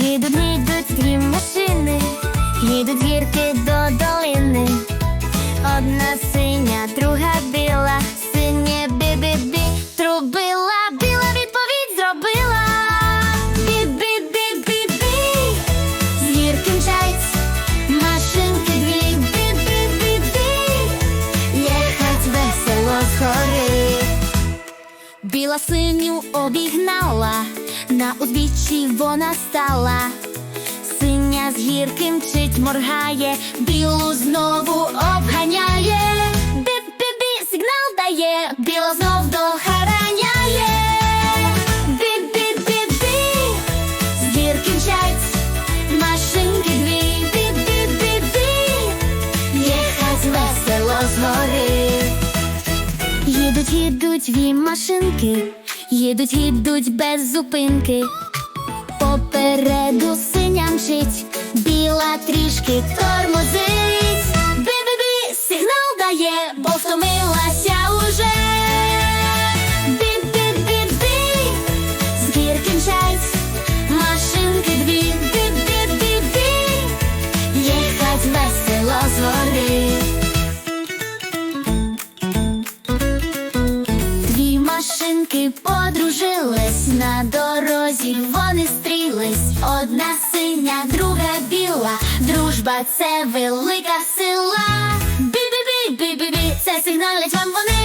Їдуть, їдуть дві машини, їдуть гірки до долини. Одна синя, друга біла, синє бі-бі-бі трубила, біла відповідь зробила. Бі-бі-бі-бі-бі мчать, машинки дві бі-бі-бі-бі, весело з. Біла синю обігнала, на узбіччі вона стала. Синя з гірки мчить, моргає, білу знову обганяє. Бі-бі-бі, сигнал дає, біла знов дохараняє. Їдуть, їдуть дві машинки, їдуть, їдуть без зупинки. Попереду машинки подружились на дорозі, вони стрілись. Одна синя, друга біла. Дружба це велика сила. Бі-бі-бі, бі-бі-бі, це сигналять вам вони.